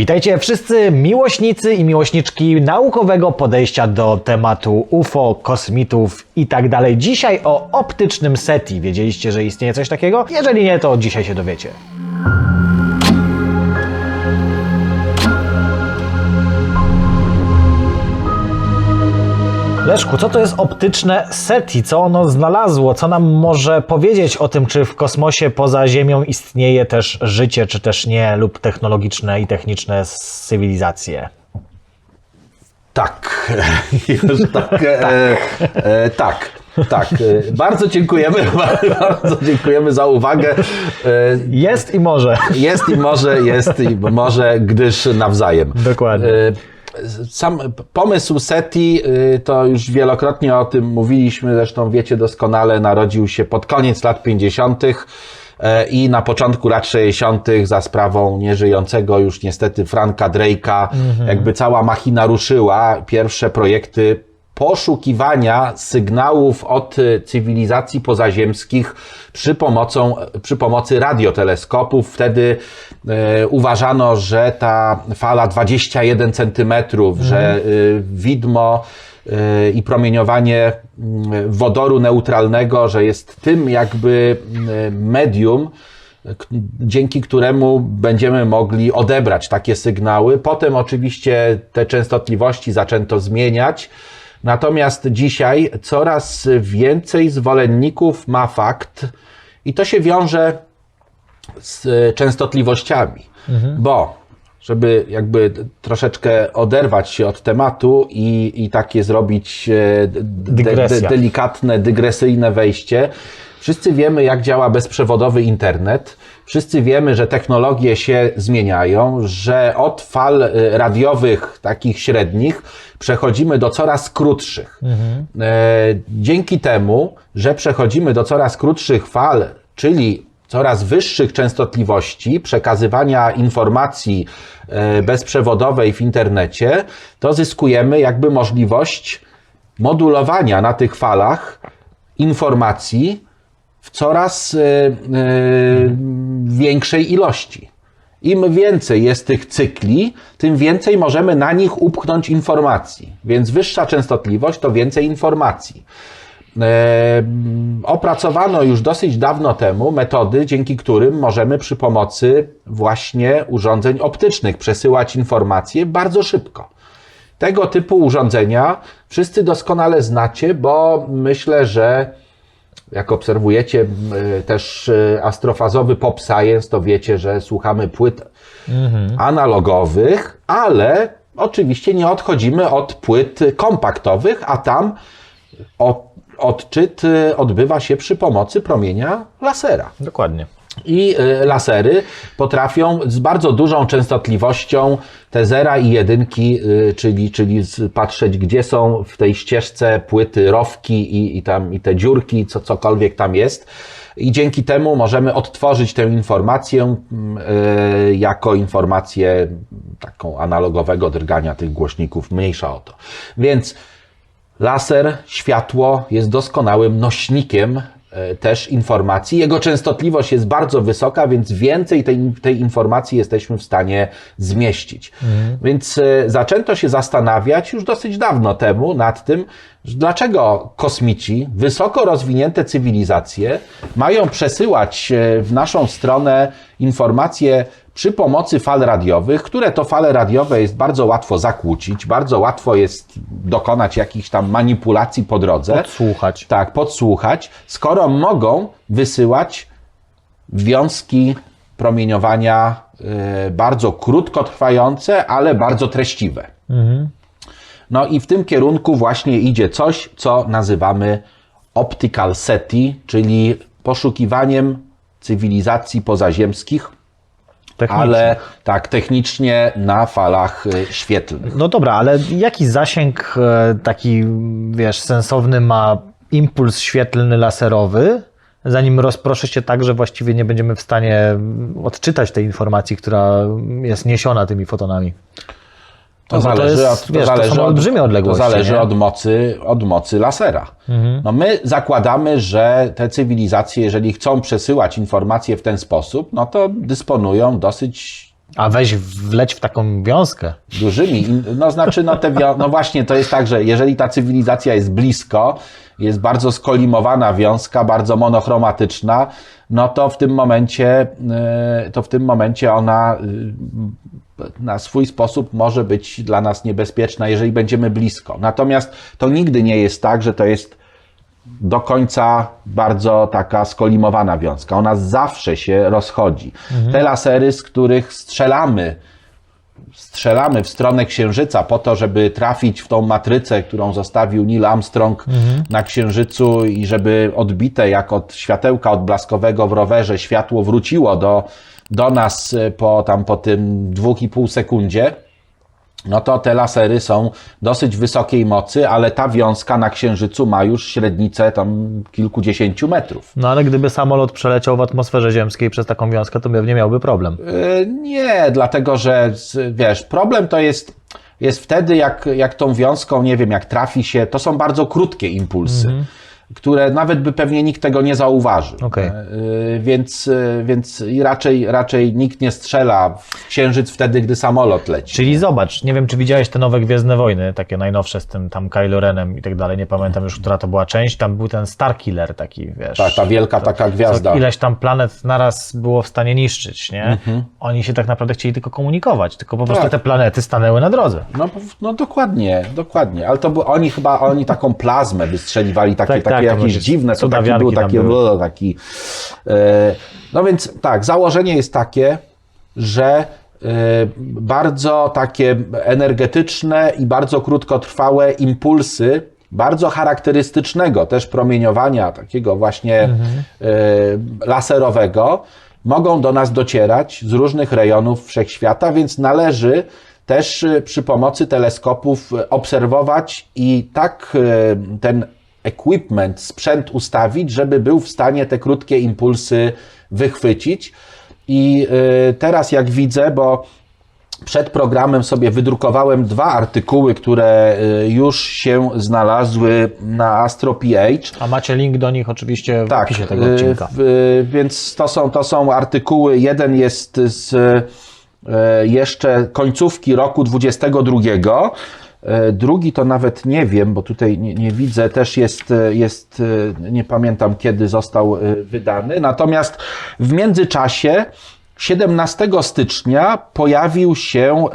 Witajcie wszyscy miłośnicy i miłośniczki naukowego podejścia do tematu UFO, kosmitów i tak dalej. Dzisiaj o optycznym SETI. Wiedzieliście, że istnieje coś takiego? Jeżeli nie, to dzisiaj się dowiecie. Leszku, co to jest optyczne SETI? Co ono znalazło? Co nam może powiedzieć o tym, czy w kosmosie poza Ziemią istnieje też życie, czy też nie, lub technologiczne i techniczne cywilizacje? Tak, już tak, e, e, tak, tak. E, Bardzo dziękujemy, bardzo dziękujemy za uwagę. E, Jest i może. Jest i może, jest i może, gdyż nawzajem. Dokładnie. Sam pomysł SETI, e, to już wielokrotnie o tym mówiliśmy, zresztą wiecie doskonale, narodził się pod koniec lat 50. e, i na początku lat 60. za sprawą nieżyjącego już niestety Franka Drake'a, jakby cała machina ruszyła. Pierwsze projekty poszukiwania sygnałów od y, cywilizacji pozaziemskich przy, pomocą, przy pomocy radioteleskopów. Wtedy e, uważano, że ta fala 21 cm, że y, widmo i promieniowanie wodoru neutralnego, że jest tym jakby medium, dzięki któremu będziemy mogli odebrać takie sygnały. Potem oczywiście te częstotliwości zaczęto zmieniać. Natomiast dzisiaj coraz więcej zwolenników ma fakt, i to się wiąże z e, częstotliwościami, bo żeby jakby troszeczkę oderwać się od tematu i, i takie zrobić e, d- d- Dygresja. d- delikatne, dygresyjne wejście. Wszyscy wiemy, jak działa bezprzewodowy internet. Wszyscy wiemy, że technologie się zmieniają, że od fal y, radiowych, takich średnich, przechodzimy do coraz krótszych. E, dzięki temu, że przechodzimy do coraz krótszych fal, czyli coraz wyższych częstotliwości przekazywania informacji e, bezprzewodowej w internecie, to zyskujemy jakby możliwość modulowania na tych falach informacji w coraz e, e, większej ilości. Im więcej jest tych cykli, tym więcej możemy na nich upchnąć informacji. Więc wyższa częstotliwość to więcej informacji. E, opracowano już dosyć dawno temu metody, dzięki którym możemy przy pomocy właśnie urządzeń optycznych przesyłać informacje bardzo szybko. Tego typu urządzenia wszyscy doskonale znacie, bo myślę, że jak obserwujecie m, też e, astrofazowy pop science, to wiecie, że słuchamy płyt analogowych, ale oczywiście nie odchodzimy od płyt kompaktowych, a tam o- odczyt e, odbywa się przy pomocy promienia lasera. Dokładnie. I y, lasery potrafią z bardzo dużą częstotliwością te zera i jedynki, y, czyli, czyli patrzeć, gdzie są w tej ścieżce płyty, rowki i, i, tam, i te dziurki, co, cokolwiek tam jest. I dzięki temu możemy odtworzyć tę informację mm, y, jako informację taką analogowego drgania tych głośników, mniejsza o to. Więc Laser, światło jest doskonałym nośnikiem e, też informacji. Jego częstotliwość jest bardzo wysoka, więc więcej tej, tej informacji jesteśmy w stanie zmieścić. Więc e, zaczęto się zastanawiać już dosyć dawno temu nad tym, dlaczego kosmici, wysoko rozwinięte cywilizacje mają przesyłać e, w naszą stronę informacje przy pomocy fal radiowych, które to fale radiowe jest bardzo łatwo zakłócić, bardzo łatwo jest dokonać jakichś tam manipulacji po drodze. Podsłuchać. Tak, podsłuchać, skoro mogą wysyłać wiązki promieniowania y, bardzo krótkotrwające, ale bardzo treściwe. No i w tym kierunku właśnie idzie coś, co nazywamy optical SETI, czyli poszukiwaniem cywilizacji pozaziemskich, Technicznie. ale tak technicznie na falach y, świetlnych. No dobra, ale jaki zasięg e, taki, wiesz, sensowny ma impuls świetlny laserowy, zanim rozproszy się tak, że właściwie nie będziemy w stanie odczytać tej informacji, która jest niesiona tymi fotonami? To No bo to zależy, jest, od, to wiesz, to zależy od- olbrzymie odległości, To zależy nie? od mocy, od mocy lasera. No my zakładamy, że te cywilizacje, jeżeli chcą przesyłać informacje w ten sposób, no to dysponują dosyć A weź wleć w taką wiązkę. dużymi. No znaczy, no, te no właśnie, to jest tak, że jeżeli ta cywilizacja jest blisko, jest bardzo skolimowana wiązka, bardzo monochromatyczna, no to w tym momencie, e, to w tym momencie ona e, na swój sposób może być dla nas niebezpieczna, jeżeli będziemy blisko. Natomiast to nigdy nie jest tak, że to jest do końca bardzo taka skolimowana wiązka. Ona zawsze się rozchodzi. Te lasery, z których strzelamy, strzelamy w stronę Księżyca po to, żeby trafić w tą matrycę, którą zostawił Neil Armstrong na Księżycu i żeby odbite jak od światełka odblaskowego w rowerze światło wróciło do, do nas e, po, tam, po tym 2,5 sekundzie, no to te lasery są dosyć wysokiej mocy, ale ta wiązka na Księżycu ma już średnicę tam kilkudziesięciu metrów. No ale gdyby samolot przeleciał w atmosferze ziemskiej przez taką wiązkę, to pewnie miałby problem. E, Nie, dlatego że wiesz, problem to jest, jest wtedy, jak, jak tą wiązką, nie wiem, jak trafi się, to są bardzo krótkie impulsy. Które nawet by pewnie nikt tego nie zauważył. Okej. E, Więc, e, więc i raczej, raczej nikt nie strzela w księżyc wtedy, gdy samolot leci. Czyli zobacz, nie wiem czy widziałeś te nowe Gwiezdne Wojny, takie najnowsze z tym tam Kylo Renem i tak dalej, nie pamiętam już, która to była część, tam był ten Starkiller taki, wiesz. Ta, ta wielka taka gwiazda. Ileś tam planet naraz było w stanie niszczyć, nie? Oni się tak naprawdę chcieli tylko komunikować, tylko po prostu Tak. te planety stanęły na drodze. No, no dokładnie, dokładnie. Ale to oni chyba, oni taką plazmę wystrzeliwali, takie, Tak, takie tak, to jakieś dziwne, to taki był taki, były. taki e, no więc tak, założenie jest takie, że e, bardzo takie energetyczne i bardzo krótkotrwałe impulsy, bardzo charakterystycznego też promieniowania, takiego właśnie e, laserowego, mogą do nas docierać z różnych rejonów wszechświata, więc należy też przy pomocy teleskopów obserwować i tak ten equipment, sprzęt ustawić, żeby był w stanie te krótkie impulsy wychwycić. I e, teraz jak widzę, bo przed programem sobie wydrukowałem dwa artykuły, które e, już się znalazły na AstroPH. A macie link do nich oczywiście w Tak, opisie tego y, odcinka. w- y, więc to są, to są artykuły. Jeden jest z y, jeszcze końcówki roku 22. y, Drugi to nawet nie wiem, bo tutaj nie, nie widzę, też jest, y, jest, y, nie pamiętam kiedy został wydany. Natomiast w międzyczasie 17 stycznia pojawił się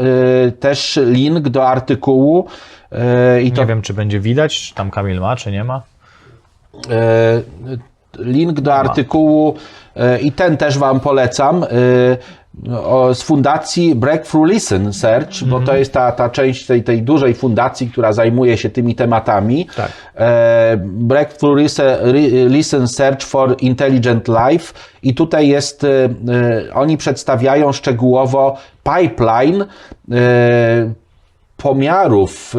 też link do artykułu i to Nie wiem, czy będzie widać, czy tam Kamil ma, czy nie ma. E, link do artykułu e, i ten też Wam polecam e, z fundacji Breakthrough Listen Search, bo to jest ta, ta część tej, tej dużej fundacji, która zajmuje się tymi tematami. Tak. E, Breakthrough Listen, Search for Intelligent Life i tutaj jest, e, e, oni przedstawiają szczegółowo pipeline pomiarów,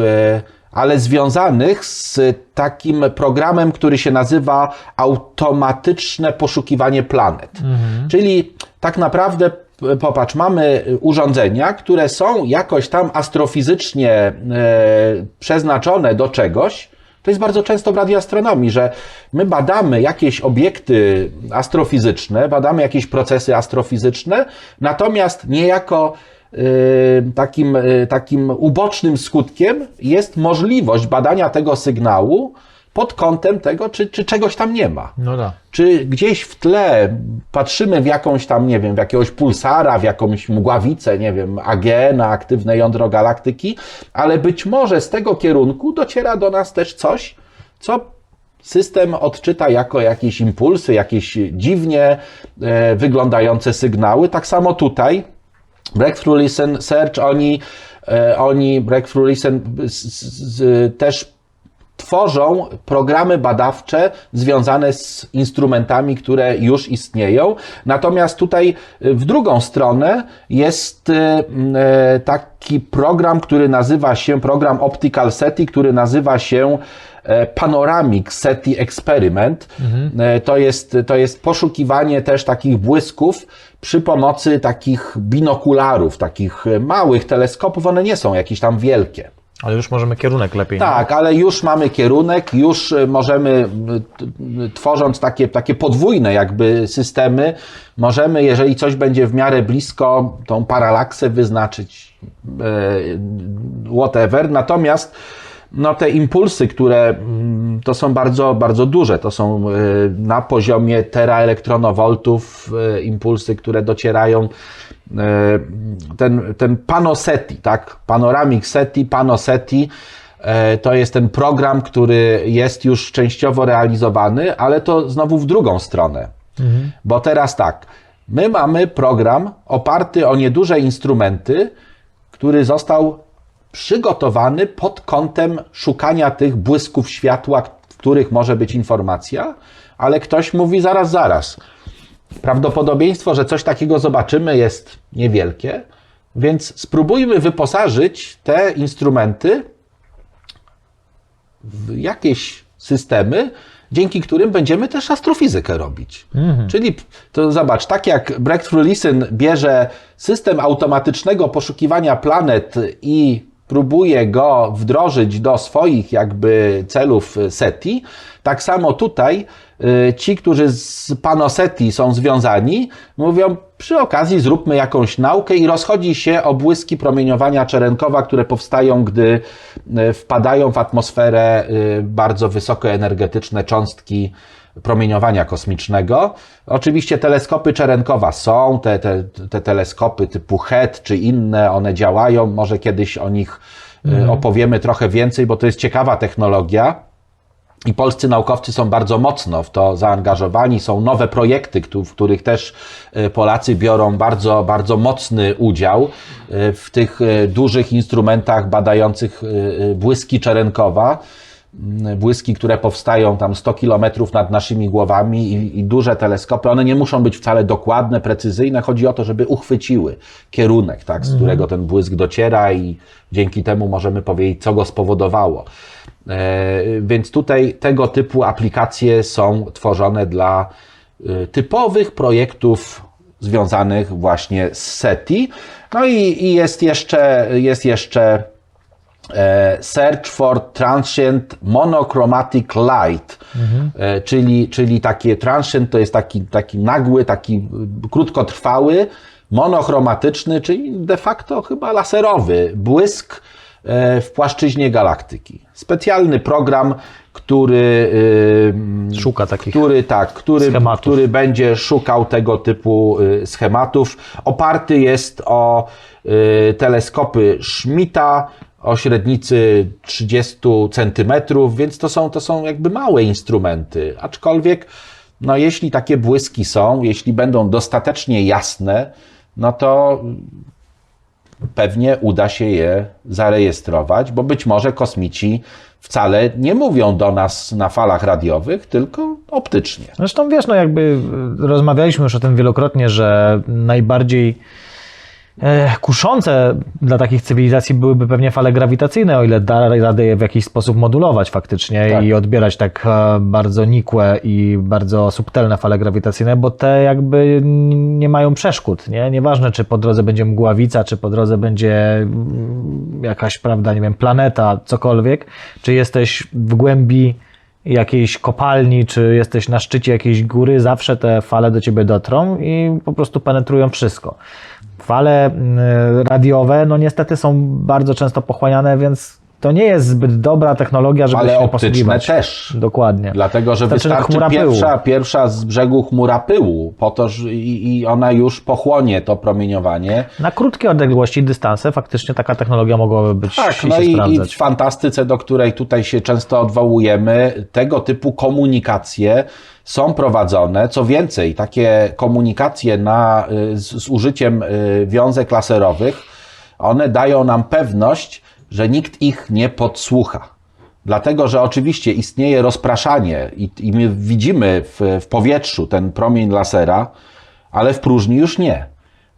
ale związanych z takim programem, który się nazywa automatyczne poszukiwanie planet. Czyli tak naprawdę, popatrz, mamy urządzenia, które są jakoś tam astrofizycznie e, przeznaczone do czegoś. To jest bardzo często w radioastronomii, że my badamy jakieś obiekty astrofizyczne, badamy jakieś procesy astrofizyczne, natomiast niejako y, takim, y, takim ubocznym skutkiem jest możliwość badania tego sygnału pod kątem tego, czy, czy czegoś tam nie ma. No tak. Czy gdzieś w tle patrzymy w jakąś tam, nie wiem, w jakiegoś pulsara, w jakąś mgławicę, nie wiem, AGN, aktywne jądro galaktyki, ale być może z tego kierunku dociera do nas też coś, co system odczyta jako jakieś impulsy, jakieś dziwnie e, wyglądające sygnały. Tak samo tutaj Breakthrough Listen Search, oni, e, oni Breakthrough Listen też tworzą programy badawcze związane z instrumentami, które już istnieją. Natomiast tutaj y, w drugą stronę jest y, y, taki program, który nazywa się, program Optical SETI, który nazywa się e, Panoramic SETI Experiment. E, To, jest, to jest poszukiwanie też takich błysków przy pomocy takich binokularów, takich e, małych teleskopów. One nie są jakieś tam wielkie Ale już możemy kierunek lepiej. Tak, ale już mamy kierunek, już y, możemy, y, y, tworząc takie, takie podwójne jakby systemy, możemy, jeżeli coś będzie w miarę blisko, tą paralaksę wyznaczyć, whatever. Natomiast no, te impulsy, które mm, to są bardzo, bardzo duże, to są na poziomie teraelektronowoltów impulsy, które docierają ten, ten Panoseti, tak? Panoramic SETI, Panoseti, e, to jest ten program, który jest już częściowo realizowany, ale to znowu w drugą stronę. Bo teraz tak, my mamy program oparty o nieduże instrumenty, który został przygotowany pod kątem szukania tych błysków światła, w których może być informacja, ale ktoś mówi zaraz, zaraz. Prawdopodobieństwo, że coś takiego zobaczymy jest niewielkie, więc spróbujmy wyposażyć te instrumenty w jakieś systemy, dzięki którym będziemy też astrofizykę robić. Czyli to zobacz, tak jak Breakthrough Listen bierze system automatycznego poszukiwania planet i próbuje go wdrożyć do swoich jakby celów SETI, tak samo tutaj y, ci, którzy z Panoseti są związani, mówią przy okazji zróbmy jakąś naukę i rozchodzi się o błyski promieniowania Czerenkowa, które powstają, gdy y, wpadają w atmosferę bardzo wysokoenergetyczne cząstki promieniowania kosmicznego. Oczywiście teleskopy Czerenkowa są, te, te, te teleskopy typu HET czy inne, one działają, może kiedyś o nich y, opowiemy trochę więcej, bo to jest ciekawa technologia. I polscy naukowcy są bardzo mocno w to zaangażowani. Są nowe projekty, w których też y, Polacy biorą bardzo, bardzo mocny udział y, w tych dużych instrumentach badających błyski Czerenkowa. Błyski, które powstają tam 100 kilometrów nad naszymi głowami i, i duże teleskopy. One nie muszą być wcale dokładne, precyzyjne. Chodzi o to, żeby uchwyciły kierunek, tak, z którego ten błysk dociera i dzięki temu możemy powiedzieć, co go spowodowało. E, Więc tutaj tego typu aplikacje są tworzone dla y, typowych projektów związanych właśnie z SETI. No i, i jest jeszcze, jest jeszcze e, Search for Transient Monochromatic Light, e, czyli, czyli takie transient to jest taki, taki nagły, taki krótkotrwały, monochromatyczny, czyli de facto chyba laserowy błysk e, w płaszczyźnie galaktyki. Specjalny program, który Szuka takich który tak, który, schematów. który będzie szukał tego typu schematów. Oparty jest o teleskopy Schmidta o średnicy 30 cm, więc to są, to są jakby małe instrumenty. Aczkolwiek, no jeśli takie błyski są, jeśli będą dostatecznie jasne, no to pewnie uda się je zarejestrować, bo być może kosmici wcale nie mówią do nas na falach radiowych, tylko optycznie. Zresztą wiesz, no jakby rozmawialiśmy już o tym wielokrotnie, że najbardziej kuszące dla takich cywilizacji byłyby pewnie fale grawitacyjne, o ile da radę je w jakiś sposób modulować faktycznie Tak. i odbierać tak e, bardzo nikłe i bardzo subtelne fale grawitacyjne, bo te jakby nie mają przeszkód, nie? Nieważne, czy po drodze będzie mgławica, czy po drodze będzie mm, jakaś, prawda, nie wiem, planeta, cokolwiek, czy jesteś w głębi jakiejś kopalni, czy jesteś na szczycie jakiejś góry, zawsze te fale do ciebie dotrą i po prostu penetrują wszystko. Fale mm, radiowe, no niestety są bardzo często pochłaniane, więc to nie jest zbyt dobra technologia, żeby Ale się posługiwać. też. Dokładnie. Dlatego, że Wystarczy wystarczy chmura pyłu. pierwsza, pierwsza z brzegu chmura pyłu, po to, że i, i ona już pochłonie to promieniowanie. Na krótkie odległości, dystanse faktycznie taka technologia mogłaby być Tak, i no i, i w fantastyce, do której tutaj się często odwołujemy, tego typu komunikacje są prowadzone. Co więcej, takie komunikacje na, y, z, z użyciem y, wiązek laserowych, one dają nam pewność, że nikt ich nie podsłucha. Dlatego, że oczywiście istnieje rozpraszanie i, i my widzimy w, w powietrzu ten promień lasera, ale w próżni już nie.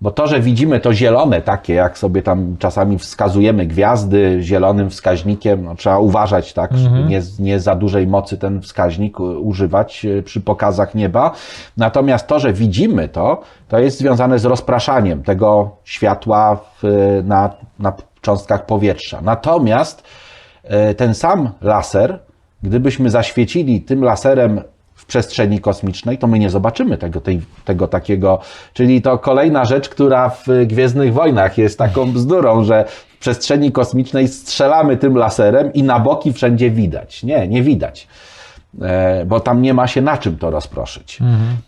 Bo to, że widzimy to zielone takie, jak sobie tam czasami wskazujemy gwiazdy zielonym wskaźnikiem, no, trzeba uważać, tak, żeby nie, nie za dużej mocy ten wskaźnik u- używać e, przy pokazach nieba. Natomiast to, że widzimy to, to jest związane z rozpraszaniem tego światła w, na, na cząstkach powietrza. Natomiast e, ten sam laser, gdybyśmy zaświecili tym laserem w przestrzeni kosmicznej, to my nie zobaczymy tego, tej, tego takiego. Czyli to kolejna rzecz, która w Gwiezdnych Wojnach jest taką bzdurą, że w przestrzeni kosmicznej strzelamy tym laserem i na boki wszędzie widać. Nie, nie widać. E, bo tam nie ma się na czym to rozproszyć.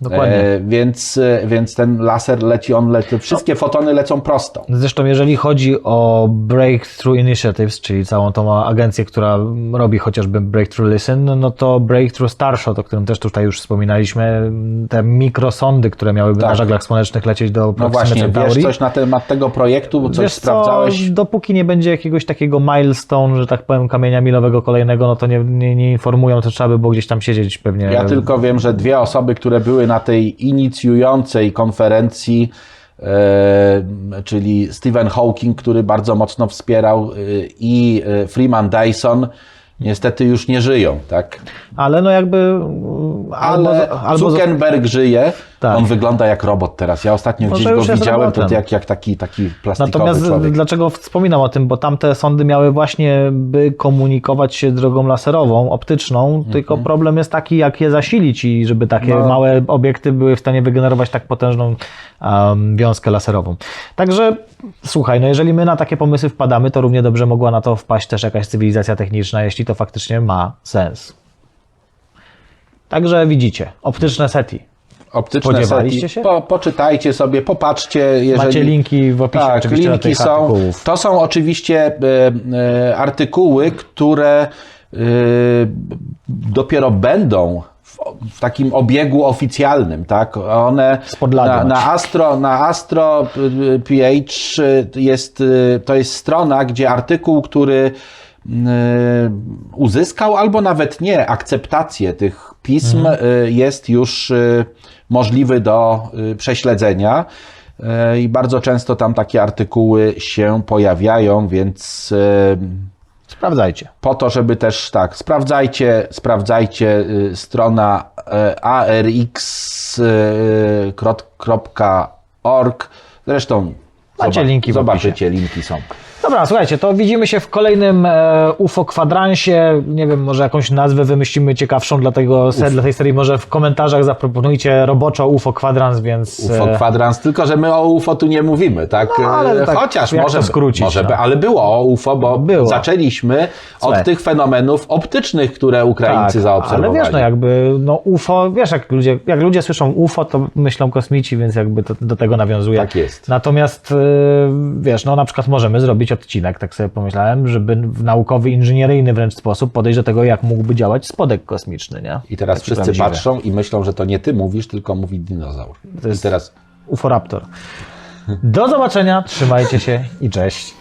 dokładnie. E, więc, e, więc ten laser leci, on leci, wszystkie fotony lecą prosto. Zresztą, jeżeli chodzi o Breakthrough Initiatives, czyli całą tą agencję, która robi chociażby Breakthrough Listen, no to Breakthrough Starshot, o którym też tutaj już wspominaliśmy, te mikrosondy, które miałyby na Tak. żaglach słonecznych lecieć do No Proximy właśnie, wiesz Centauri. coś na temat tego projektu, coś Wiesz sprawdzałeś? Co, dopóki nie będzie jakiegoś takiego milestone, że tak powiem, kamienia milowego kolejnego, no to nie, nie, nie informują, to trzeba by było gdzieś tam siedzieć pewnie. Ja tylko wiem, że dwie osoby, które były na tej inicjującej konferencji, e, czyli Stephen Hawking, który bardzo mocno wspierał, e, i e, Freeman Dyson, niestety już nie żyją, tak? Ale no jakby... mm, Ale albo, Zuckerberg żyje, Tak. on wygląda jak robot teraz. Ja ostatnio Może gdzieś go widziałem, to robotem. jak, jak taki, taki plastikowy Natomiast człowiek. dlaczego wspominam o tym? Bo tamte sondy miały właśnie by komunikować się drogą laserową, optyczną, tylko problem jest taki, jak je zasilić i żeby takie No. małe obiekty były w stanie wygenerować tak potężną um, wiązkę laserową. Także słuchaj, no jeżeli my na takie pomysły wpadamy, to równie dobrze mogła na to wpaść też jakaś cywilizacja techniczna, jeśli to faktycznie ma sens. Także widzicie, optyczne SETI. Optyczne seti. się? Po, poczytajcie sobie, popatrzcie. Jeżeli... Macie linki w opisie Tak, oczywiście linki są. artykułów. To są oczywiście e, e, artykuły, które e, dopiero będą w, takim obiegu oficjalnym, tak? One na, na Astro, na Astro PH jest, to jest strona, gdzie artykuł, który uzyskał albo nawet nie akceptację tych pism Mhm. e, jest już e, możliwy do e, prześledzenia. E, I bardzo często tam takie artykuły się pojawiają, więc e, Sprawdzajcie. po to, żeby też tak, sprawdzajcie, sprawdzajcie strona e, arx.org. Zresztą Macie linki zobaczycie, linki są. Dobra, słuchajcie, to widzimy się w kolejnym e, UFO kwadransie. Nie wiem, może jakąś nazwę wymyślimy ciekawszą dla, tego, se, dla tej serii. Może w komentarzach zaproponujcie roboczo UFO kwadrans, więc. UFO e, kwadrans, tylko że my o UFO tu nie mówimy, tak? No, ale E, tak, Chociaż jak może, to skrócić, może no. ale było o UFO, bo Było. zaczęliśmy Słuchaj. od tych fenomenów optycznych, które Ukraińcy tak, zaobserwowali. Ale wiesz, no jakby no UFO, wiesz, jak ludzie, jak ludzie słyszą UFO, to myślą kosmici, więc jakby to, do tego nawiązuje. Tak jest. Natomiast y, wiesz, no na przykład możemy zrobić odcinek, tak sobie pomyślałem, żeby w naukowy, inżynieryjny wręcz sposób podejść do tego, jak mógłby działać spodek kosmiczny, nie? I teraz Taki wszyscy prawdziwy. patrzą i myślą, że to nie ty mówisz, tylko mówi dinozaur. To jest- I teraz UFORaptor. Do zobaczenia, trzymajcie się i cześć.